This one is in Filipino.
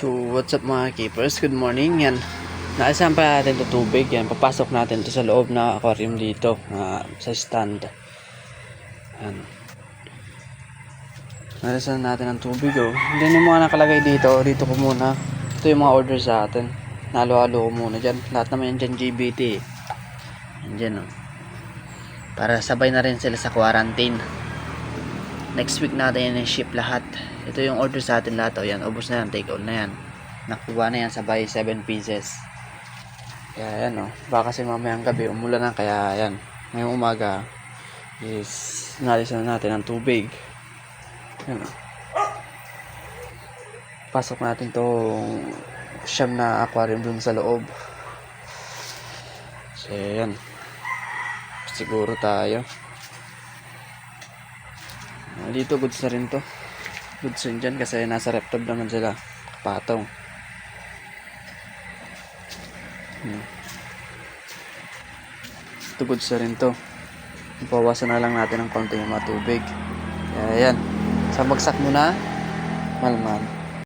So, what's up mga keepers? Good morning. Yan. Naasahan pa natin to tubig. Yan. Papasok natin to sa loob na aquarium dito. ah, sa stand. Yan. Naasahan natin ang tubig oh. Hindi yung mga nakalagay dito. Dito ko muna. Ito yung mga order sa atin. Nalo-halo ko muna dyan. Lahat naman yan dyan GBT. Yan dyan oh. Para sabay na rin sila sa quarantine. Next week natin yan ship lahat. Ito yung order sa atin lahat. O yan, ubos na yan. Take all na yan. Nakuha na yan sabay 7 pieces. Kaya yan o. Baka kasi mamayang gabi umulan na. Kaya yan. Ngayong umaga is nalis na natin ang tubig. Yan o. Pasok natin tong siyam na aquarium dun sa loob. So yan. Siguro tayo. Dito goods na rin to. Goods rin dyan kasi nasa reptop naman sila. Patong. Hmm. Ito goods na rin to. Bawasan na lang natin ng konti yung mga tubig. Kaya yan. Sa bagsak muna, malman.